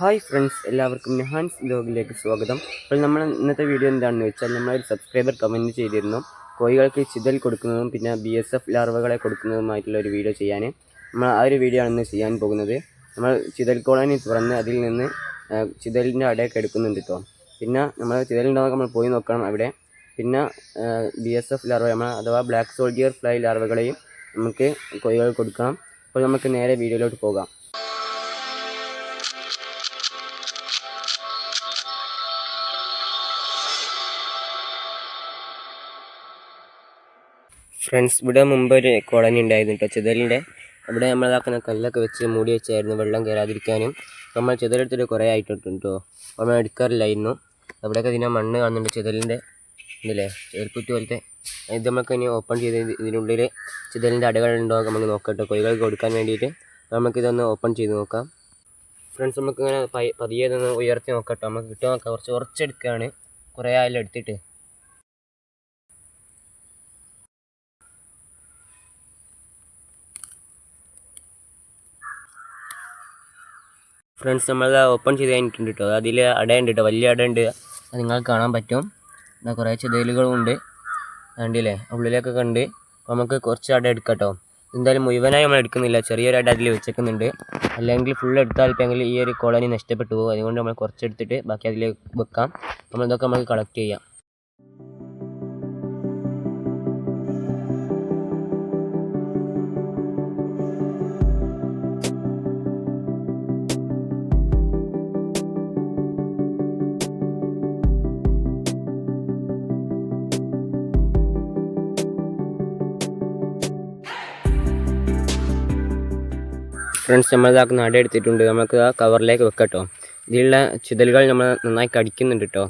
Hi friends എല്ലാവർക്കും നെഹാൻസ് ബ്ലോഗിലേക്ക് സ്വാഗതം. അപ്പോൾ നമ്മൾ ഇന്നത്തെ വീഡിയോ എന്താണെന്ന് വെച്ചാൽ നമ്മളൊരു സബ്സ്ക്രൈബർ കമന്റ് ചെയ്തിരുന്നു. കോഴികൾക്ക് ചിതൽ കൊടുക്കുന്നതും പിന്നെ ബി എസ് എഫ് ലാർവകളെ കൊടുക്കുന്നതുമായിട്ടുള്ള ഒരു വീഡിയോ ചെയ്യാൻ. നമ്മൾ ആ ഒരു വീഡിയോ ആണ് ഇന്ന് ചെയ്യാൻ പോകുന്നത്. നമ്മൾ ചിതൽ കോളനി തുറന്ന് അതിൽ നിന്ന് ചിതലിന്റെ അടയൊക്കെ എടുക്കുന്നുണ്ട് കേട്ടോ പിന്നെ നമ്മൾ ചിതലുണ്ടാകുമ്പോൾ നമ്മൾ പോയി നോക്കണം അവിടെ. പിന്നെ ബി എസ് എഫ് ലാർവ നമ്മൾ അഥവാ ബ്ലാക്ക് സോൾജിയർ ഫ്ലൈ ലാർവകളെയും നമുക്ക് കോഴികൾ കൊടുക്കണം. അപ്പോൾ നമുക്ക് നേരെ വീഡിയോയിലോട്ട് പോകാം. ഫ്രണ്ട്സ് ഇവിടെ മുമ്പ് ഒരു കോളനി ഉണ്ടായിരുന്നു കേട്ടോ ചിതലിന്റെ. അവിടെ നമ്മളതാക്കുന്ന കല്ലൊക്കെ വെച്ച് മൂടി വെച്ചായിരുന്നു വെള്ളം കയറാതിരിക്കാനും. നമ്മൾ ചിതലെടുത്തിട്ട് കുറേ ആയിട്ടുണ്ട് കേട്ടോ നമ്മൾ എടുക്കാറില്ലായിരുന്നു അവിടെയൊക്കെ ഇതിനെ മണ്ണ് കാണുന്നുണ്ട് ചിതലിന്റെ. ഇതല്ലേ ചേർക്കുറ്റി പോലത്തെ. ഇത് നമുക്ക് ഇനി ഓപ്പൺ ചെയ്ത് ഇത് ഇതിനുള്ളിൽ ചിതലിന്റെ അടകളുണ്ടോ നമുക്ക് നോക്കട്ടെ കോഴികൾക്ക് കൊടുക്കാൻ വേണ്ടിയിട്ട് നമുക്കിതൊന്ന് ഓപ്പൺ ചെയ്ത് നോക്കാം. ഫ്രണ്ട്സ് നമുക്കിങ്ങനെ പതിയെ ഇതൊന്ന് ഉയർത്തി നോക്കട്ടോ നമുക്ക് കിട്ടുക നോക്കാം കുറച്ച് കുറച്ചെടുക്കുകയാണ് കുറേ ആയാലും എടുത്തിട്ട്. ഫ്രണ്ട്സ് നമ്മൾ ഓപ്പൺ ചെയ്ത് കഴിഞ്ഞിട്ടുണ്ട് കേട്ടോ അതിൽ അടയുണ്ട് കേട്ടോ വലിയ അടയുണ്ട്. അത് നിങ്ങൾക്ക് കാണാൻ പറ്റും. എന്നാൽ കുറേ ചെതലുകളും ഉണ്ട്. കണ്ടില്ലേ? ഉള്ളിലൊക്കെ കണ്ട്. അപ്പോൾ നമുക്ക് കുറച്ച് അട എടുക്കാം കേട്ടോ എന്തായാലും മുഴുവനായി നമ്മൾ എടുക്കുന്നില്ല. ചെറിയൊരു അട അതിൽ വെച്ചേക്കുന്നുണ്ട്. അല്ലെങ്കിൽ ഫുൾ എടുത്താൽ ഇപ്പം ഈ ഒരു കോളനി നഷ്ടപ്പെട്ടു പോകും. അതുകൊണ്ട് നമ്മൾ കുറച്ച് എടുത്തിട്ട് ബാക്കി അതിൽ വെക്കാം. നമ്മൾ ഇതൊക്കെ നമുക്ക് കളക്ട് ചെയ്യാം. ഫ്രണ്ട്സ് നമ്മൾ ഇതാക്കുന്ന അട എടുത്തിട്ടുണ്ട്. നമുക്ക് ആ കവറിലേക്ക് വെക്കട്ടോ. ഇതിലുള്ള ചിതലുകൾ നമ്മൾ നന്നായി കടിക്കുന്നുണ്ട് കേട്ടോ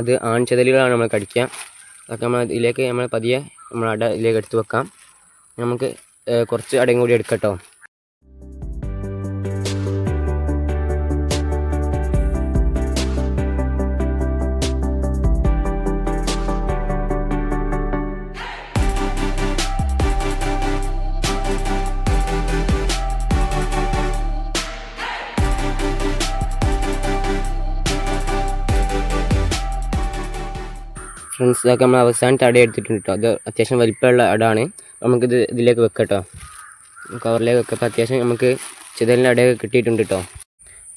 അത് ആൺ ചിതലുകളാണ് നമ്മൾ കടിക്കുക. അതൊക്കെ നമ്മൾ ഇതിലേക്ക് നമ്മൾ പതിയെ നമ്മൾ അട ഇതിലേക്ക് എടുത്ത് വെക്കാം. നമുക്ക് കുറച്ച് അടയും കൂടി എടുക്കട്ടോ. ഫ്രണ്ട്സ് ഇതൊക്കെ നമ്മൾ അവസാനത്തെ അട എടുത്തിട്ടുണ്ട് കേട്ടോ അത് അത്യാവശ്യം വലിപ്പമുള്ള അടാണ്. നമുക്കിത് ഇതിലേക്ക് വെക്കാം കേട്ടോ കവറിലേക്ക് വെക്കപ്പോൾ അത്യാവശ്യം നമുക്ക് ചിതലിന്റെ അടയൊക്കെ കിട്ടിയിട്ടുണ്ട് കേട്ടോ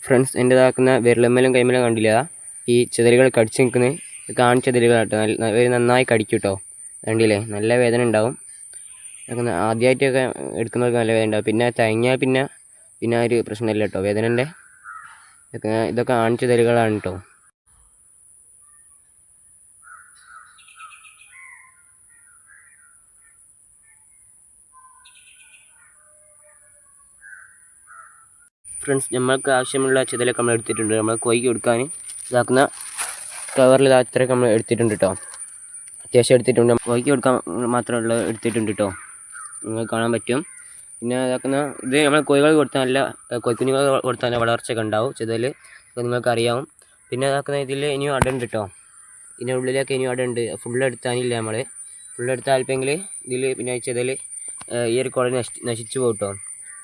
ഫ്രണ്ട്സ് എന്റെ ഇതാക്കുന്ന വിരലമ്മലും കൈമലും കണ്ടില്ല? ഈ ചിതലുകൾ കടിച്ചു നിൽക്കുന്നത് കാണിച്ചതിലുകളാട്ടോ നല്ല നന്നായി കടിക്കും കേട്ടോ കണ്ടില്ലേ? നല്ല വേദന ഉണ്ടാവും. ആദ്യമായിട്ടൊക്കെ എടുക്കുന്നവർക്ക് നല്ല വേദന ഉണ്ടാവും. പിന്നെ തയങ്ങിയാൽ പിന്നെ പിന്നെ ഒരു പ്രശ്നമില്ല കേട്ടോ വേദനന്റെ ഇതൊക്കെ ഇതൊക്കെ ആണിച്ചതിലുകളാണ് കേട്ടോ ഫ്രണ്ട്സ് നമ്മൾക്ക് ആവശ്യമുള്ള ചിതലൊക്കെ നമ്മൾ എടുത്തിട്ടുണ്ട്. നമ്മൾ കൊയ്ക്ക് കൊടുക്കാൻ ഇതാക്കുന്ന കവറിൽ അത്രയൊക്കെ നമ്മൾ എടുത്തിട്ടുണ്ട് കേട്ടോ അത്യാവശ്യം എടുത്തിട്ടുണ്ട്. കൊയ്ക്ക് കൊടുക്കാൻ മാത്രമുള്ള എടുത്തിട്ടുണ്ട് കേട്ടോ നിങ്ങൾക്ക് കാണാൻ പറ്റും. പിന്നെ ഇതാക്കുന്ന ഇത് നമ്മൾ കോഴികൾ കൊടുത്താൽ നല്ല കോഴിക്കുഞ്ഞുങ്ങൾ കൊടുത്താൽ നല്ല വളർച്ചയൊക്കെ ഉണ്ടാവും ചിതൽ നിങ്ങൾക്ക് അറിയാവും പിന്നെ ഇതാക്കുന്ന ഇതിൽ ഇനിയും അടയുണ്ട് കേട്ടോ ഇതിന്റെ ഉള്ളിലൊക്കെ ഇനിയും അടയുണ്ട് ഫുള്ള് എടുത്താനില്ല നമ്മൾ ഫുള്ള് എടുത്താൽ അല്പമെങ്കിൽ ഇതിൽ പിന്നെ ചിതൽ ഈ ഒരു കുളം നശി നശിച്ചു പോകും കേട്ടോ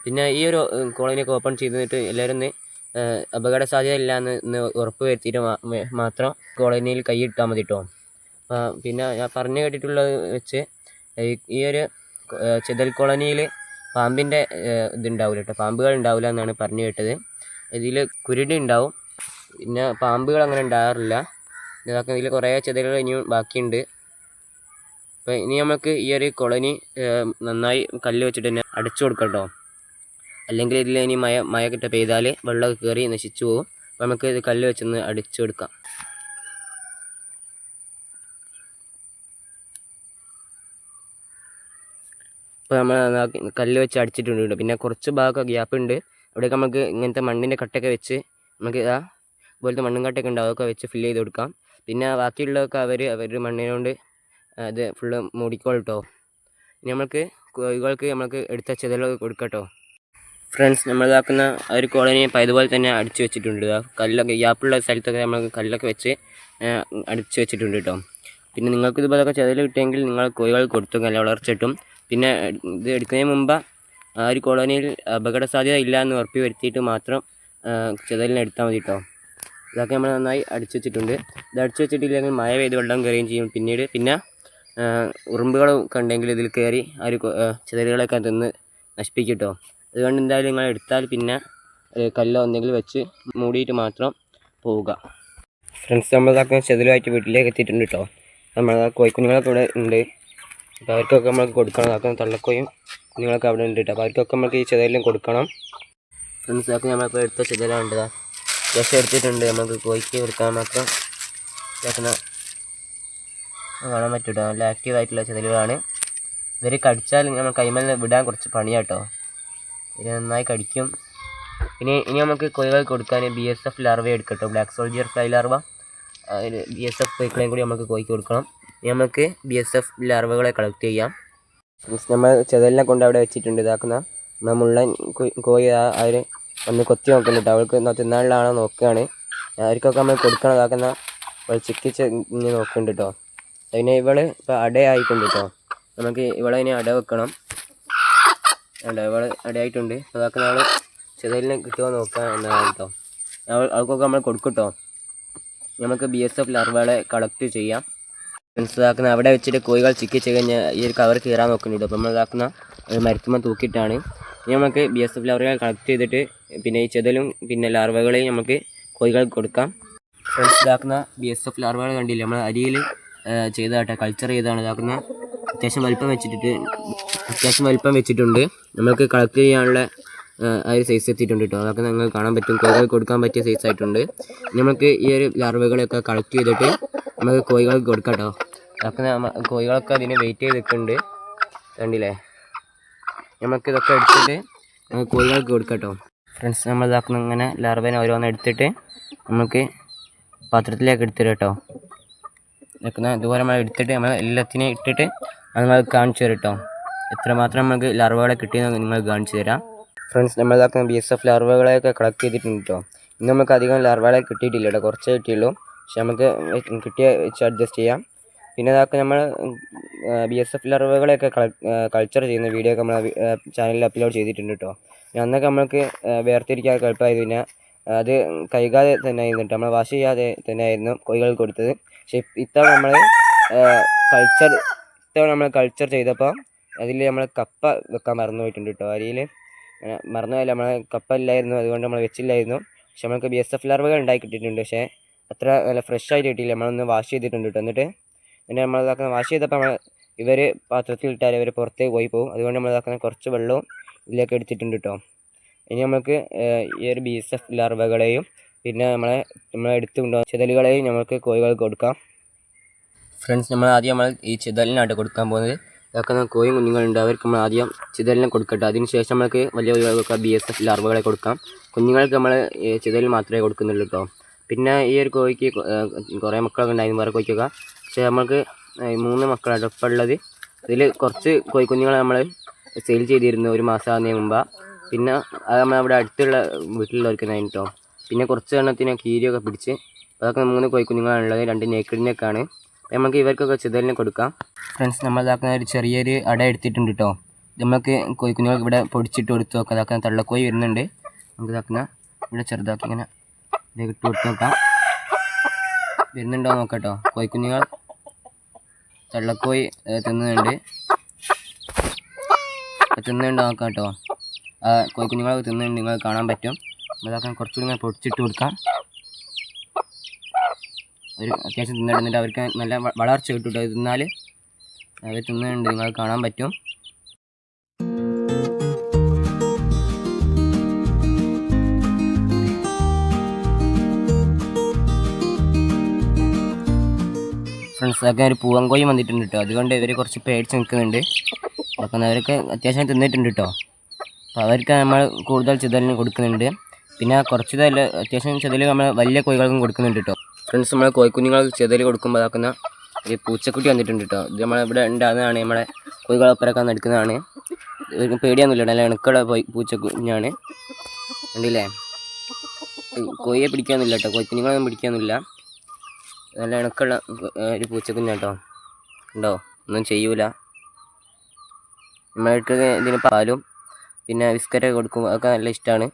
പിന്നെ ഈ ഒരു കോളനിയൊക്കെ ഓപ്പൺ ചെയ്തിട്ട് എല്ലാവരും ഒന്ന് അപകട സാധ്യത ഇല്ല എന്ന് ഉറപ്പ് വരുത്തിയിട്ട് മാത്രം കോളനിയിൽ കൈയിട്ടാൽ മതി കേട്ടോ പിന്നെ ഞാൻ പറഞ്ഞു കേട്ടിട്ടുള്ളത് വെച്ച് ഈ- ഒരു ചെതൽ കോളനിയിൽ പാമ്പിന്റെ ഇതുണ്ടാവില്ല കേട്ടോ പാമ്പുകൾ ഉണ്ടാവില്ല എന്നാണ് പറഞ്ഞു കേട്ടത്. ഇതിൽ കുരുടി ഉണ്ടാവും. പിന്നെ പാമ്പുകൾ അങ്ങനെ ഉണ്ടാകാറില്ല. ഇതൊക്കെ ഇതിൽ കുറേ ചിതലുകൾ ഇനിയും ബാക്കിയുണ്ട്. അപ്പോൾ ഇനി നമുക്ക് ഈ ഒരു കോളനി നന്നായി കല്ല് വെച്ചിട്ട് തന്നെ അടച്ചു കൊടുക്കാം കേട്ടോ അല്ലെങ്കിൽ ഇതിൽ ഇനി മഴ മഴ പെയ്താൽ വെള്ളം കയറി നശിച്ചു പോകും അപ്പോൾ നമുക്ക് ഇത് കല്ല് വെച്ചൊന്ന് അടിച്ചു കൊടുക്കാം ഇപ്പോൾ നമ്മൾ കല്ല് വെച്ച് അടിച്ചിട്ടുണ്ട്. പിന്നെ കുറച്ച് ഭാഗമൊക്കെ ഗ്യാപ്പ് ഉണ്ട്. അവിടെയൊക്കെ നമുക്ക് ഇങ്ങനത്തെ മണ്ണിന്റെ കട്ടയൊക്കെ വെച്ച് നമുക്ക് ഇതാ ഇതുപോലത്തെ മണ്ണും കട്ടയൊക്കെ ഉണ്ടാവും അതൊക്കെ വെച്ച് ഫില്ല് ചെയ്ത് കൊടുക്കാം. പിന്നെ ബാക്കിയുള്ളതൊക്കെ അവർ അവർ മണ്ണിനോണ്ട് അത് ഫുള്ള് മൂടിക്കോളട്ടോ ഇനി നമ്മൾക്ക് കോഴികൾക്ക് നമ്മൾക്ക് എടുത്ത ചെതലൊക്കെ കൊടുക്കാം കേട്ടോ. ഫ്രണ്ട്സ് നമ്മളിതാക്കുന്ന ആ ഒരു കോളനി ഇപ്പം ഇതുപോലെ തന്നെ അടിച്ചു വെച്ചിട്ടുണ്ട്. കല്ലൊക്കെ ഗ്യാപ്പുള്ള സ്ഥലത്തൊക്കെ നമ്മൾ കല്ലൊക്കെ വെച്ച് അടിച്ച് വെച്ചിട്ടുണ്ട് കേട്ടോ പിന്നെ നിങ്ങൾക്ക് ഇതുപോലൊക്കെ ചെതൽ കിട്ടിയെങ്കിൽ നിങ്ങൾ കോഴികൾ കൊടുത്തു നല്ല വളർച്ചിട്ടും പിന്നെ ഇത് എടുക്കുന്നതിന് മുമ്പ് ആ ഒരു കോളനിയിൽ അപകട സാധ്യത ഇല്ല എന്ന് ഉറപ്പി വരുത്തിയിട്ട് മാത്രം ചെതലിനെ എടുത്താൽ മതി കേട്ടോ ഇതൊക്കെ നമ്മൾ നന്നായി അടിച്ചു വെച്ചിട്ടുണ്ട്. ഇത് അടിച്ചു വെച്ചിട്ടില്ലെങ്കിൽ മഴ പെയ്ത് വെള്ളം കയറുകയും ചെയ്യും. പിന്നീട് പിന്നെ ഉറുമ്പുകൾ കണ്ടെങ്കിൽ ഇതിൽ കയറി ആ ഒരു ചെതലുകളൊക്കെ തിന്ന് നശിപ്പിക്കും കേട്ടോ അതുകൊണ്ട് എന്തായാലും നിങ്ങൾ എടുത്താൽ പിന്നെ കല്ലോ എന്തെങ്കിലും വെച്ച് മൂടിയിട്ട് മാത്രം പോവുക. ഫ്രണ്ട്സ് നമ്മളതാക്കും ചെതിലുമായിട്ട് വീട്ടിലേക്ക് എത്തിയിട്ടുണ്ട് കേട്ടോ നമ്മളത് കോഴിക്കുഞ്ഞുങ്ങളൊക്കെ ഇവിടെ ഉണ്ട്. അപ്പോൾ അവർക്കൊക്കെ നമ്മൾക്ക് കൊടുക്കണം. അതൊക്കെ തള്ളക്കോയും കുഞ്ഞുങ്ങളൊക്കെ അവിടെ ഉണ്ട് കേട്ടോ അപ്പോൾ അവർക്കൊക്കെ നമുക്ക് ഈ ചെതലും കൊടുക്കണം. ഫ്രണ്ട്സ് അതൊക്കെ നമ്മളിപ്പോൾ എടുത്ത ചെതലുണ്ട് ജസ്റ്റ് എടുത്തിട്ടുണ്ട്. നമുക്ക് കോഴിക്ക് കൊടുക്കാൻ മാത്രം ഇതാക്കുന്ന കാണാൻ പറ്റൂട്ടോ. നല്ല ആക്റ്റീവ് ആയിട്ടുള്ള ചെതലുകളാണ്. ഇവർ കടിച്ചാൽ നമ്മൾ കൈമൽ വിടാൻ കുറച്ച് പണിയാട്ടോ ഇവർ നന്നായി കടിക്കും. ഇനി ഇനി നമുക്ക് കോഴികൾ കൊടുക്കാൻ B S F larva എടുക്കട്ടോ. Black soldier fly larva B S F കോഴിക്കളെയും കൂടി നമുക്ക് കോഴിക്ക് കൊടുക്കണം. ഇനി നമുക്ക് ബി എസ് എഫ് ലാർവകളെ കളക്ട് ചെയ്യാം. മീൻസ് നമ്മൾ ചെതലിനെ കൊണ്ട് അവിടെ വെച്ചിട്ടുണ്ട്. ഇതാക്കുന്ന കോ- കോഴി അവർ ഒന്ന് കൊത്തി നോക്കുന്നുണ്ട്. അവൾക്ക് തിന്നാളിലാണോ നോക്കുകയാണ്. അവർക്കൊക്കെ നമ്മൾ കൊടുക്കണം. ഇതാക്കുന്ന അവൾ ഇങ്ങനെ നോക്കുന്നുണ്ട് കേട്ടോ അതിനെ ഇവൾ ഇപ്പോൾ അടയായിട്ടുണ്ട് കേട്ടോ നമുക്ക് ഇവളതിനെ അട വെക്കണം വേണ്ട ഇവൾ അടയായിട്ടുണ്ട് അപ്പോൾ അതൊക്കെ നമ്മൾ ചെതലിനെ കിട്ടുമോ നോക്കാം എന്നാണ് കേട്ടോ. അവൾ അവൾക്കൊക്കെ നമ്മൾ കൊടുക്കട്ടോ നമുക്ക് ബി എസ് എഫ് ലർവകളെ കളക്ട് ചെയ്യാം. ഫ്രണ്ട്സ് മനസ്സിലാക്കുന്ന അവിടെ വെച്ചിട്ട് കോഴികൾ ചിക്കി കഴിഞ്ഞാൽ ഈ ഒരു കവർ കീറാൻ നോക്കുന്നുണ്ട്. അപ്പോൾ നമ്മൾ ഇതാക്കുന്ന ഒരു മരത്തുമ്പോൾ തൂക്കിയിട്ടാണ്. ഇനി നമുക്ക് ബി എസ് എഫ് ലർവകൾ കളക്ട് ചെയ്തിട്ട് പിന്നെ ഈ ചെതലും പിന്നെ ലാർവകളെയും നമുക്ക് കോഴികൾക്ക് കൊടുക്കാം. ഫ്രണ്ട്സ് ഇതാക്കുന്ന ബി എസ് എഫ് ലാർവകൾ കണ്ടില്ല? നമ്മൾ അരിയിൽ ചെയ്തതാട്ടെ. കൾച്ചർ ചെയ്താണ് ഇതാക്കുന്ന അത്യാവശ്യം വലിപ്പം വെച്ചിട്ട് അത്യാവശ്യം വലിപ്പം വെച്ചിട്ടുണ്ട്. നമുക്ക് കളക്ട് ചെയ്യാനുള്ള ആ, ഒരു സൈസ് എത്തിയിട്ടുണ്ട് കേട്ടോ അതൊക്കെ നിങ്ങൾക്ക് കാണാൻ പറ്റും. കോഴികൾ കൊടുക്കാൻ പറ്റിയ സൈസ് ആയിട്ടുണ്ട്. നമുക്ക് ഈ ഒരു ലർവുകളൊക്കെ കളക്ട് ചെയ്തിട്ട് നമുക്ക് കോഴികൾക്ക് കൊടുക്കാം കേട്ടോ അതൊക്കെ കോഴികളൊക്കെ അതിന് വെയിറ്റ് ചെയ്ത് നിൽക്കുന്നുണ്ട്. കണ്ടില്ലേ? നമുക്ക് ഇതൊക്കെ എടുത്തിട്ട് കോഴികൾക്ക് കൊടുക്കാം കേട്ടോ ഫ്രണ്ട്സ് നമ്മൾ ഇതാക്കുന്ന ഇങ്ങനെ ലർവേനെ ഓരോന്ന് എടുത്തിട്ട് നമുക്ക് പാത്രത്തിലേക്ക് എടുത്തിട്ട് ഇതൊക്കെ ഇതുപോലെ നമ്മൾ എടുത്തിട്ട് നമ്മൾ എല്ലാത്തിനെയും ഇട്ടിട്ട് നമ്മൾ കാണിച്ചു തരും കേട്ടോ. എത്രമാത്രം നമുക്ക് ലർവകളെ കിട്ടിയെന്ന് നിങ്ങൾ കാണിച്ചു തരാം. ഫ്രണ്ട്സ് നമ്മൾ ഇതാക്കുന്ന ബി എസ് എഫ് ലർവകളെയൊക്കെ കളക്ട് ചെയ്തിട്ടുണ്ട് കേട്ടോ. ഇന്ന് നമുക്ക് അധികം ലർവകളെ കിട്ടിയിട്ടില്ല കേട്ടോ. കുറച്ചേ കിട്ടിയുള്ളൂ. പക്ഷെ നമുക്ക് കിട്ടിയ വെച്ച് അഡ്ജസ്റ്റ് ചെയ്യാം. പിന്നെ ഇതാക്കി നമ്മൾ ബി എസ് എഫ് ലാർവകളെയൊക്കെ കൾച്ചർ ചെയ്യുന്ന വീഡിയോ ഒക്കെ നമ്മൾ ചാനലിൽ അപ്ലോഡ് ചെയ്തിട്ടുണ്ട് കേട്ടോ. അന്നൊക്കെ നമ്മൾക്ക് വേർതിരിക്കാൻ എളുപ്പമായത് പിന്നെ അത് കൈകാതെ തന്നെ ആയിരുന്നു നമ്മൾ വാഷ് ചെയ്യാതെ തന്നെ ആയിരുന്നു കോഴികൾ കൊടുത്തത്. പക്ഷേ ഇത്തവണ നമ്മൾ കൾച്ചർ ഇത്തവണ നമ്മൾ കൾച്ചർ ചെയ്തപ്പോൾ അതിൽ നമ്മൾ കപ്പ വെക്കാൻ മറന്നു പോയിട്ടുണ്ട് കേട്ടോ അരിയിൽ മറന്നുപോയല്ല നമ്മൾ കപ്പ ഇല്ലായിരുന്നു അതുകൊണ്ട് നമ്മൾ വെച്ചില്ലായിരുന്നു. പക്ഷെ നമുക്ക് ബി എസ് എഫ് ലാർവകൾ ഉണ്ടാക്കി കിട്ടിയിട്ടുണ്ട്. പക്ഷേ അത്ര നല്ല ഫ്രഷ് ആയിട്ട് കിട്ടിയില്ല. നമ്മളൊന്ന് വാഷ് ചെയ്തിട്ടുണ്ട് കേട്ടോ എന്നിട്ട് പിന്നെ നമ്മൾ ഇതാക്കുന്ന വാഷ് ചെയ്തപ്പോൾ നമ്മൾ ഇവർ പാത്രത്തിൽ ഇട്ടാൽ ഇവർ പുറത്തേക്ക് പോയി പോകും അതുകൊണ്ട് നമ്മൾ ഇതാക്കുന്ന കുറച്ച് വെള്ളവും ഇതിലേക്ക് എടുത്തിട്ടുണ്ട് കേട്ടോ ഇനി നമുക്ക് ഈ ഒരു ബി എസ് എഫ് ലാർവകളെയും പിന്നെ നമ്മളെ നമ്മളെ എടുത്ത് കൊണ്ടുപോകുന്ന നമുക്ക് കോഴികൾക്ക് കൊടുക്കാം. ഫ്രണ്ട്സ് നമ്മൾ ആദ്യം നമ്മൾ ഈ ചിതലിനായിട്ട് കൊടുക്കാൻ പോകുന്നത്. ഇതൊക്കെ കോയും കുഞ്ഞുങ്ങളുണ്ട്. അവർക്ക് നമ്മൾ ആദ്യം ചിതലിനെ കൊടുക്കട്ടെ. അതിനുശേഷം നമുക്ക് വലിയ കോഴികൾക്ക് ബി എസ് എഫ് ലാർവകളെ കൊടുക്കാം. കുഞ്ഞുങ്ങൾക്ക് നമ്മൾ ചിതലിൽ മാത്രമേ കൊടുക്കുന്നുള്ളൂ കേട്ടോ പിന്നെ ഈ ഒരു കോഴിക്ക് കുറേ മക്കളൊക്കെ ഉണ്ടായിരുന്നു. വേറെ കോഴിക്കൊക്കെ. പക്ഷേ നമുക്ക് മൂന്ന് മക്കളാണ് ഇപ്പം ഉള്ളത്. അതിൽ കുറച്ച് കോഴിക്കുഞ്ഞുങ്ങളെ നമ്മൾ സെയിൽ ചെയ്തിരുന്നു ഒരു മാസം ആകുന്നതിന് മുമ്പ്. പിന്നെ അത് നമ്മൾ അവിടെ അടുത്തുള്ള വീട്ടിലുള്ളവർക്ക് നൈൻ കേട്ടോ പിന്നെ കുറച്ച് എണ്ണത്തിന് കീരിയൊക്കെ പിടിച്ച് അതൊക്കെ മൂന്ന് കോഴിക്കുഞ്ഞുങ്ങളാണുള്ളത് രണ്ട് നേക്കിടിനൊക്കെയാണ് നമുക്ക് ഇവർക്കൊക്കെ ചിതലിനെ കൊടുക്കാം. ഫ്രണ്ട്സ് നമ്മൾ ഇതാക്കുന്ന ഒരു ചെറിയൊരു അട എടുത്തിട്ടുണ്ട് കേട്ടോ നമുക്ക് കോഴിക്കുഞ്ഞുങ്ങൾക്ക് ഇവിടെ പൊടിച്ചിട്ട് കൊടുത്തു നോക്കാം. ഇതാക്കുന്ന തള്ളക്കോഴി വരുന്നുണ്ട്. നമുക്ക് ഇതാക്കുന്ന ഇവിടെ ചെറുതാക്കി ഇങ്ങനെ ഇതിലേക്ക് ഇട്ട് കൊടുത്ത് നോക്കാം. വരുന്നുണ്ടോ നോക്കാം കേട്ടോ കോഴിക്കുഞ്ഞുങ്ങൾ തള്ളക്കോഴി ഏ, തിന്നുന്നുണ്ട്. തിന്നുന്നുണ്ടോ നോക്കാം കേട്ടോ ആ കോഴിക്കുഞ്ഞുങ്ങൾ തിന്നുന്നുണ്ട്. നിങ്ങൾ കാണാൻ പറ്റും. ഇതാക്കാൻ കുറച്ചുകൂടി ഇങ്ങനെ പൊടിച്ചിട്ട് കൊടുക്കാം. ഒരു അത്യാവശ്യം തിന്നിടുന്നുണ്ട് അവർക്ക് നല്ല വളർച്ച കിട്ടും തിന്നാൽ അവർ തിന്നുന്നുണ്ട്. നിങ്ങൾക്ക് കാണാൻ പറ്റും. ഫ്രണ്ട്സ് അതൊക്കെ ഒരു പൂവങ്കോയും വന്നിട്ടുണ്ട് കേട്ടോ അതുകൊണ്ട് ഇവർ കുറച്ച് പേടിച്ച് നിൽക്കുന്നുണ്ട്. അപ്പം അവരൊക്കെ അത്യാവശ്യം തിന്നിട്ടുണ്ട് കേട്ടോ അപ്പോൾ അവർക്ക് നമ്മൾ കൂടുതൽ ചിതലിന് കൊടുക്കുന്നുണ്ട്. പിന്നെ കുറച്ച് ചിതൽ അത്യാവശ്യം ചിതൽ നമ്മൾ വലിയ കോഴികൾക്കും കൊടുക്കുന്നുണ്ട് കേട്ടോ ഫ്രണ്ട്സ് നമ്മൾ കോഴിക്കുഞ്ഞുങ്ങൾക്ക് ചിതൽ കൊടുക്കുമ്പോൾ അതാക്കുന്ന ഒരു പൂച്ചക്കുട്ടി വന്നിട്ടുണ്ട് കേട്ടോ ഇത് നമ്മളിവിടെ ഉണ്ടാകുന്നതാണ് നമ്മളെ കോഴികളൊപ്പരക്കാൻ എടുക്കുന്നതാണ്. ഇവർക്ക് പേടിയൊന്നുമില്ല നല്ല പോയി പൂച്ചക്കുഞ്ഞാണ്. ഉണ്ടല്ലേ കോഴിയെ പിടിക്കാനൊന്നുമില്ല കേട്ടോ കോഴിക്കുഞ്ഞുങ്ങളൊന്നും പിടിക്കാനൊന്നുമില്ല. നല്ല ഇണക്കുള്ള ഒരു പൂച്ചക്കുഞ്ഞാട്ടോ ഉണ്ടോ? ഒന്നും ചെയ്യൂല. നമ്മൾക്ക് ഇതിന് പാലും പിന്നെ ബിസ്ക്കറ്റൊക്കെ കൊടുക്കും അതൊക്കെ നല്ല ഇഷ്ടമാണ്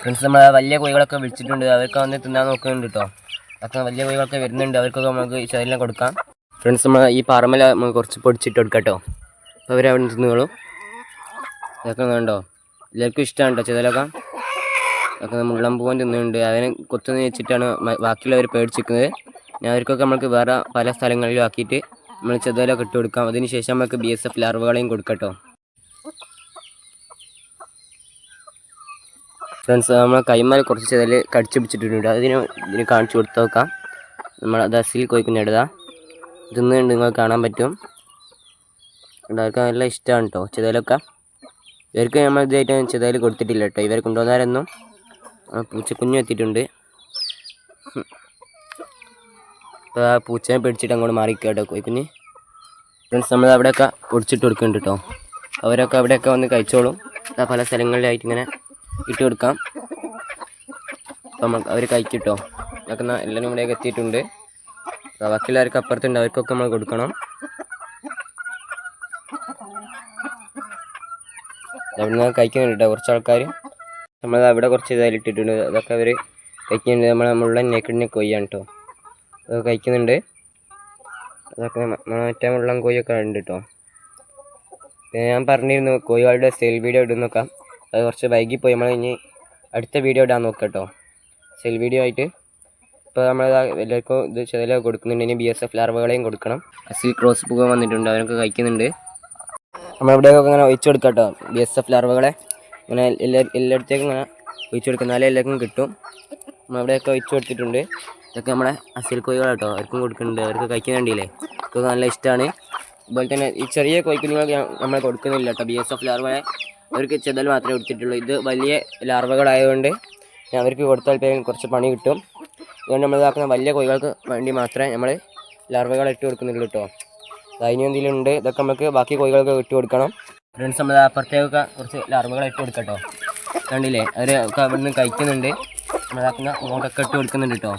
ഫ്രണ്ട്സ് നമ്മൾ വലിയ കോഴികളൊക്കെ വിളിച്ചിട്ടുണ്ട്. അവർക്ക് വന്ന് തിന്നാൻ നോക്കുന്നുണ്ട് കേട്ടോ അതൊക്കെ വലിയ കോഴികളൊക്കെ വരുന്നുണ്ട്. അവർക്കൊക്കെ നമുക്ക് ശരീരം കൊടുക്കാം. ഫ്രണ്ട്സ് നമ്മൾ ഈ പറമ്പിൽ നമുക്ക് കുറച്ച് പൊടിച്ചിട്ട് കൊടുക്കാം കേട്ടോ അപ്പോൾ അവരവിടെ തിന്നോളൂ. ഇതൊക്കെ കണ്ടോ? എല്ലാവർക്കും ഇഷ്ടമാണ് കേട്ടോ ചെതലൊക്കെ അതൊക്കെ മുള്ളം പൂവൻ തിന്നുന്നുണ്ട്. അവനെ കൊത്തുന്ന വെച്ചിട്ടാണ് ബാക്കിയുള്ളവർ പേടിച്ചിരിക്കുന്നത്. ഞാൻ അവർക്കൊക്കെ നമുക്ക് വേറെ പല സ്ഥലങ്ങളിലും ആക്കിയിട്ട് നമ്മൾ ചെതലൊക്കെ ഇട്ട് കൊടുക്കാം. അതിനുശേഷം നമുക്ക് ബി എസ് എഫ് ലാർവകളെയും കൊടുക്കാം ഫ്രണ്ട്സ് നമ്മൾ കൈമാൽ കുറച്ച് ചെയ്താൽ കടിച്ചു പിടിച്ചിട്ടുണ്ട് അതിന് ഇതിന് കാണിച്ചു കൊടുത്തു നോക്കാം. നമ്മൾ ദസിൽ കോയിക്കുഞ്ഞെടുതാ തിന്നുണ്ട് നിങ്ങൾക്ക് കാണാൻ പറ്റും. ഉണ്ടാക്കാൻ നല്ല ഇഷ്ടമാണ് കേട്ടോ ചെതലൊക്കെ. ഇവർക്ക് നമ്മൾ ഇതായിട്ട് ചെതൽ കൊടുത്തിട്ടില്ല കേട്ടോ ഇവർ കൊണ്ടുവന്നാരൊന്നും? പൂച്ചക്കുഞ്ഞു എത്തിയിട്ടുണ്ട്. അപ്പോൾ ആ പൂച്ചനെ പിടിച്ചിട്ട് അങ്ങോട്ട് മാറിക്കുക കേട്ടോ കോയിക്കുഞ്ഞ്. ഫ്രണ്ട്സ് നമ്മൾ അവിടെയൊക്കെ പൊടിച്ചിട്ട് കൊടുക്കുന്നുണ്ട് കേട്ടോ അവരൊക്കെ അവിടെയൊക്കെ വന്ന് കഴിച്ചോളും. പല സ്ഥലങ്ങളിലായിട്ട് ഇങ്ങനെ ഇട്ട് കൊടുക്കാം അപ്പം നമുക്ക് അവർ കഴിക്കിട്ടോ? അതൊക്കെ ന- എല്ലാവരും ഇവിടെയൊക്കെ എത്തിയിട്ടുണ്ട്. ബാക്കി ബാക്കിയുള്ളവർക്ക് അപ്പുറത്തുണ്ട്. അവർക്കൊക്കെ നമ്മൾ കൊടുക്കണം. അവിടെ നിന്ന് കഴിക്കുന്നുണ്ട് കുറച്ച് ആൾക്കാർ നമ്മൾ അവിടെ കുറച്ച് ഇതായി ഇട്ടിട്ടുണ്ട്. അതൊക്കെ അവർ കഴിക്കുന്നുണ്ട്. നമ്മൾ മുള്ളൻ നേക്കിടിനെ കൊയ്യാണ് കേട്ടോ. അത് കഴിക്കുന്നുണ്ട്. അതൊക്കെ മറ്റേ മുള്ളം കൊയ്യൊക്കെ ഉണ്ട് കേട്ടോ. ഞാൻ പറഞ്ഞിരുന്നു കോഴികളുടെ സെയിൽ വീഡിയോ ഇടുന്നൊക്കെ. അത് കുറച്ച് വൈകിപ്പോയി. നമ്മൾ ഇനി അടുത്ത വീഡിയോ ഇടാൻ നോക്കാം കേട്ടോ സെൽ വീഡിയോ ആയിട്ട് ഇപ്പോൾ നമ്മൾ എല്ലാവർക്കും ഇത് ചെതല കൊടുക്കുന്നുണ്ട്. ഇനി ബി എസ് എഫ് ലാർവകളെയും കൊടുക്കണം. അസിൽ ക്രോസ് പുക വന്നിട്ടുണ്ട്. അവരൊക്കെ കഴിക്കുന്നുണ്ട്. നമ്മളിവിടെയൊക്കെ ഇങ്ങനെ ഒഴിച്ചു കൊടുക്കാം കേട്ടോ ബി എസ് എഫ് ലാർവകളെ ഇങ്ങനെ എല്ലാ എല്ലായിടത്തേക്കും ഇങ്ങനെ ഒഴിച്ചു കൊടുക്കുന്നാലേ എല്ലാവർക്കും കിട്ടും. നമ്മളിവിടെയൊക്കെ ഒഴിച്ചു കൊടുത്തിട്ടുണ്ട് ഇതൊക്കെ നമ്മളെ അസിൽ കോഴികളാണ് കേട്ടോ അവർക്കും കൊടുക്കുന്നുണ്ട്. അവർക്ക് കഴിക്കാൻ വേണ്ടിയില്ലേ. ഇതൊക്കെ നല്ല ഇഷ്ടമാണ്. അതുപോലെ തന്നെ ഈ ചെറിയ കോഴിക്കുഞ്ഞുങ്ങൾക്ക് നമ്മൾ കൊടുക്കുന്നില്ല കേട്ടോ ബി എസ് എഫ് ലാർവകളെ അവർക്ക് ചെതൽ മാത്രമേ കൊടുത്തിട്ടുള്ളൂ ഇത് വലിയ ലാർവകളായതുകൊണ്ട് അവർക്ക് കൊടുത്താൽ പേരും കുറച്ച് പണി കിട്ടും. അതുകൊണ്ട് നമ്മൾ ഇതാക്കുന്ന വലിയ കോഴികൾക്ക് വേണ്ടി മാത്രമേ നമ്മൾ ലാർവകൾ ഇട്ട് കൊടുക്കുന്നുള്ളൂ കേട്ടോ അതിന് എന്തെങ്കിലും ഉണ്ട് ഇതൊക്കെ നമുക്ക് ബാക്കി കോഴികൾക്ക് ഇട്ട് കൊടുക്കണം. ഫ്രണ്ട്സ് നമ്മൾ അപ്പുറത്തേക്കൊക്കെ കുറച്ച് ലാർവകൾ ഇട്ട് കൊടുക്കട്ടോ കണ്ടില്ലേ? അവർ അവിടെ നിന്ന് കഴിക്കുന്നുണ്ട്. നമ്മളാക്കുന്ന അങ്ങോട്ടൊക്കെ ഇട്ട് കൊടുക്കുന്നുണ്ട് കേട്ടോ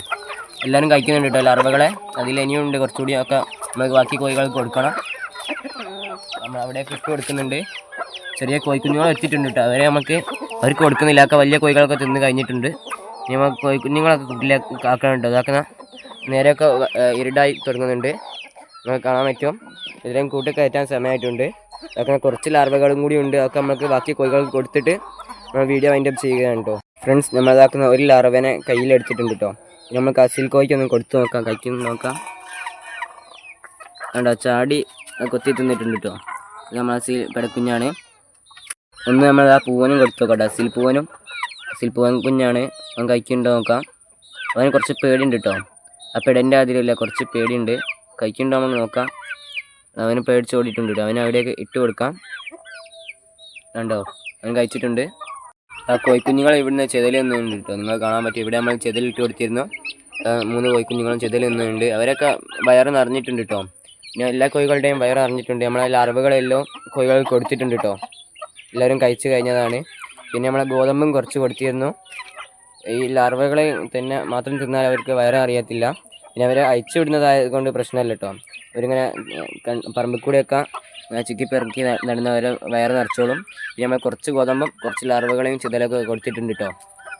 എല്ലാവരും കഴിക്കുന്നുണ്ട് കേട്ടോ ലാർവകളെ. അതിൽ ഇനിയും ഉണ്ട് കുറച്ചുകൂടി ഒക്കെ നമുക്ക് ബാക്കി കോഴികൾക്ക് കൊടുക്കണം. നമ്മൾ അവിടെയൊക്കെ ഇട്ട് കൊടുക്കുന്നുണ്ട്. ചെറിയ കോഴിക്കുഞ്ഞുങ്ങൾ എത്തിയിട്ടുണ്ട് കേട്ടോ. അവരെ നമുക്ക് അവർക്ക് കൊടുക്കുന്നില്ല. ഒക്കെ വലിയ കോഴികളൊക്കെ തിന്ന് കഴിഞ്ഞിട്ടുണ്ട്. ഇനി നമുക്ക് കോഴിക്കുഞ്ഞുങ്ങളൊക്കെ കുട്ടിയിലേക്ക് ആക്കാനുണ്ട്. അതാക്കുന്ന നേരെയൊക്കെ ഇരുടായി തുടങ്ങുന്നുണ്ട്. നമുക്ക് കാണാൻ പറ്റും. ഇതിലും കൂട്ടി കയറ്റാൻ സമയമായിട്ടുണ്ട്. അതൊക്കെ കുറച്ച് ലാർവകളും കൂടി ഉണ്ട്. അതൊക്കെ നമുക്ക് ബാക്കി കോഴികൾക്ക് കൊടുത്തിട്ട് നമ്മൾ വീഡിയോ വൈൻഡപ്പ് ചെയ്യുകയാണ് കേട്ടോ. ഫ്രണ്ട്സ് നമ്മൾ അതാക്കുന്ന ഒരു ലാർവനെ കയ്യിലെടുത്തിട്ടുണ്ട് കേട്ടോ. നമുക്ക് അസിൽ കോഴിക്ക് ഒന്ന് കൊടുത്തു നോക്കാം. കഴിക്കുന്നു നോക്കാം. കണ്ടോ ചാടി കൊത്തി തിന്നിട്ടുണ്ട് കേട്ടോ. നമ്മൾ അസിൽ പെടക്കുഞ്ഞാണ്. ഒന്ന് നമ്മൾ ആ പൂവനും കൊടുത്തു നോക്കാം അസിൽ പൂവനും അസിൽ പൂവൻ കുഞ്ഞാണ്. അവൻ കഴിക്കുന്നുണ്ടോ നോക്കാം. അവന് കുറച്ച് പേടിയുണ്ട് കേട്ടോ. ആ പെടന്റെ അതിലില്ല കുറച്ച് പേടിയുണ്ട്. കഴിക്കുന്നുണ്ടോ നമുക്ക് നോക്കാം. അവന് പേടിച്ച് ഓടിയിട്ടുണ്ട് കേട്ടോ. അവന് അവിടെയൊക്കെ ഇട്ട് കൊടുക്കാം. കണ്ടോ? അവൻ കഴിച്ചിട്ടുണ്ട്. ആ കോഴിക്കുഞ്ഞുങ്ങൾ ഇവിടുന്ന് ചെതൽ നിന്നുണ്ട് കേട്ടോ. നിങ്ങൾ കാണാൻ പറ്റും ഇവിടെ നമ്മൾ ചെതൽ ഇട്ട് കൊടുത്തിരുന്നു. മൂന്ന് കോഴിക്കുഞ്ഞുങ്ങളും ചെതൽ നിന്നുണ്ട് അവരൊക്കെ വയറ് നിറഞ്ഞിട്ടുണ്ട് കേട്ടോ. പിന്നെ എല്ലാ കോഴികളുടെയും വയറ് നിറഞ്ഞിട്ടുണ്ട്. നമ്മളെ ലാർവകളെല്ലാം കോഴികൾക്ക് കൊടുത്തിട്ടുണ്ട് കേട്ടോ. എല്ലാവരും കഴിച്ചു കഴിഞ്ഞതാണ്. പിന്നെ നമ്മളെ ഗോതമ്പും കുറച്ച് കൊടുത്തിരുന്നു. ഈ ലാർവകളെ തന്നെ മാത്രം തിന്നാൽ അവർക്ക് വയറ് അറിയത്തില്ല പിന്നെ അവരെ അയച്ചു വിടുന്നതായത് കൊണ്ട് പ്രശ്നമല്ല കേട്ടോ അവരിങ്ങനെ പറമ്പിൽ കൂടെയൊക്കെ ചുക്കി പെറുക്കി നടന്നവരെ വയറ് നിറച്ചോളും. പിന്നെ നമ്മൾ കുറച്ച് ഗോതമ്പും കുറച്ച് ലാർവകളെയും ചിതലൊക്കെ കൊടുത്തിട്ടുണ്ട് കേട്ടോ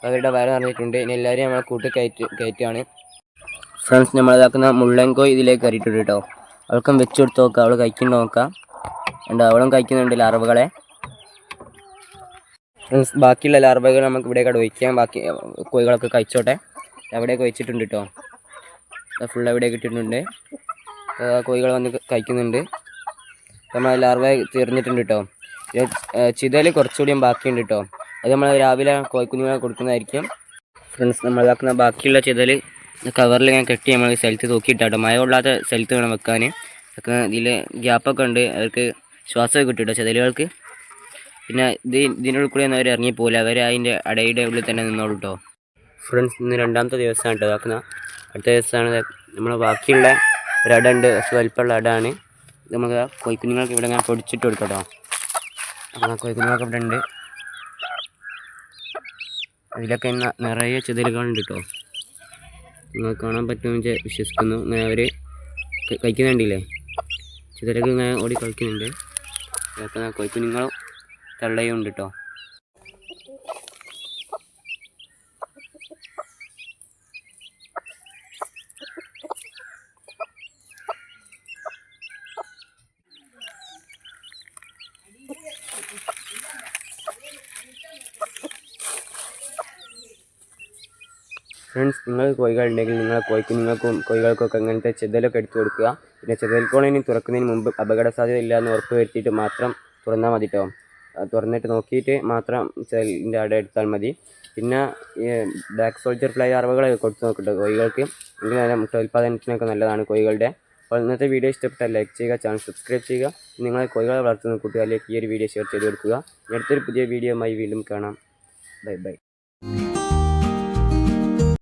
അവരുടെ വയറ് നിറഞ്ഞിട്ടുണ്ട്. ഇനി എല്ലാവരും നമ്മളെ കൂട്ടി കയറ്റി കയറ്റുകയാണ് ഫ്രണ്ട്സ് നമ്മളിതാക്കുന്ന മുള്ളൻകോ ഇതിലേക്ക് കയറിയിട്ടുണ്ട് കേട്ടോ അവൾക്കും വെച്ച് കൊടുത്ത് നോക്കാം. അവൾ കഴിക്കുന്നു നോക്കാം. ഉണ്ട് അവളും കഴിക്കുന്നുണ്ട് ലാർവകളെ ഫ്രണ്ട്സ് ബാക്കിയുള്ള ലാർവകൾ നമുക്ക് ഇവിടെ ഒഴിക്കാം. ബാക്കി കോഴികളൊക്കെ കഴിച്ചോട്ടെ. അവിടെയൊക്കെ വെച്ചിട്ടുണ്ട് കേട്ടോ ഫുൾ എവിടെയൊക്കെ ഇട്ടിട്ടുണ്ട് കോഴികൾ വന്ന് കഴിക്കുന്നുണ്ട്. നമ്മൾ ലാർവ തീർന്നിട്ടുണ്ട് കേട്ടോ ചിതൽ കുറച്ചുകൂടിയും ബാക്കിയുണ്ട് കേട്ടോ അത് നമ്മൾ രാവിലെ കോഴിക്കുഞ്ഞുങ്ങളെ കൊടുക്കുന്നതായിരിക്കും. ഫ്രണ്ട്സ് നമ്മൾ ഇതാക്കുന്ന ബാക്കിയുള്ള ചിതൽ കവറിൽ ഞാൻ കെട്ടി നമ്മൾ സ്ഥലത്ത് തൂക്കിയിട്ടാട്ടോ മഴ കൊള്ളാത്ത സ്ഥലത്ത് വേണം വെക്കാൻ ഇതിൽ ഗ്യാപ്പൊക്കെ ഉണ്ട്. അവർക്ക് ശ്വാസമൊക്കെ കിട്ടും കേട്ടോ ചിതലുകൾക്ക്? പിന്നെ ഇത് ഇതിനുള്ളിൽ കൂടി ഒന്നും അവർ ഇറങ്ങിപ്പോകില്ല അവർ അതിന്റെ അടയുടെ ഉള്ളിൽ തന്നെ നിന്നോളൂ കേട്ടോ ഫ്രണ്ട്സ് ഇന്ന് രണ്ടാമത്തെ ദിവസമാണ് കേട്ടോ അടുത്ത ദിവസമാണ് നമ്മൾ ബാക്കിയുള്ള ഒരു അട ഉണ്ട്. വലിപ്പമുള്ള അടയാണ് നമുക്ക് കൊയ്ക്കുഞ്ഞുങ്ങൾക്ക് ഇവിടെ ഇങ്ങനെ പൊടിച്ചിട്ട് കൊടുക്കാം കേട്ടോ അപ്പോൾ കോഴിക്കുഞ്ഞുങ്ങൾക്ക് ഇവിടെ ഉണ്ട്. അതിലൊക്കെ ഇന്ന് നിറയെ ചിതലുകളുണ്ട് കേട്ടോ നിങ്ങൾക്ക് കാണാൻ പറ്റുമെന്ന് വിശ്വസിക്കുന്നു. ഇങ്ങനെ അവർ കഴിക്കുന്നുണ്ടല്ലേ? ചിതലൊക്കെ ഇങ്ങനെ ഓടി കളിക്കുന്നുണ്ട്. അതൊക്കെ കോഴിക്കുഞ്ഞുങ്ങളും തള്ളയും ഉണ്ട് കേട്ടോ ഫ്രണ്ട്സ് നിങ്ങൾ കോഴികളുണ്ടെങ്കിൽ നിങ്ങളെ കോഴിക്ക് നിങ്ങൾക്കും കോഴികൾക്കൊക്കെ അങ്ങനത്തെ ചെതലൊക്കെ എടുത്തു കൊടുക്കുക. പിന്നെ ചെതൽക്കോളിനി തുറക്കുന്നതിന് മുമ്പ് അപകട സാധ്യത ഇല്ലാന്ന് ഉറപ്പ് വരുത്തിയിട്ട് മാത്രം തുറന്നാൽ മതി കേട്ടോ തുറന്നിട്ട് നോക്കിയിട്ട് മാത്രം സെല്ലിന്റെ അവിടെ എടുത്താൽ മതി. പിന്നെ ഈ ബ്ലാക്ക് സോൾജർ ഫ്ലൈ അറവുകളൊക്കെ കൊടുത്ത് നോക്കട്ടെ കോഴികൾക്ക്. എങ്കിൽ നല്ല മുട്ട ഉൽപ്പാദനത്തിനൊക്കെ നല്ലതാണ് കോഴികളുടെ. അപ്പോൾ ഇന്നത്തെ വീഡിയോ ഇഷ്ടപ്പെട്ടാൽ ലൈക്ക് ചെയ്യുക ചാനൽ സബ്സ്ക്രൈബ് ചെയ്യുക. നിങ്ങൾ കോഴികളെ വളർത്തുന്ന കൂട്ടുകാരിലേക്ക് ഈ ഒരു വീഡിയോ ഷെയർ ചെയ്ത് കൊടുക്കുക. അടുത്തൊരു പുതിയ വീഡിയോയുമായി വീണ്ടും കാണാം. Bye bye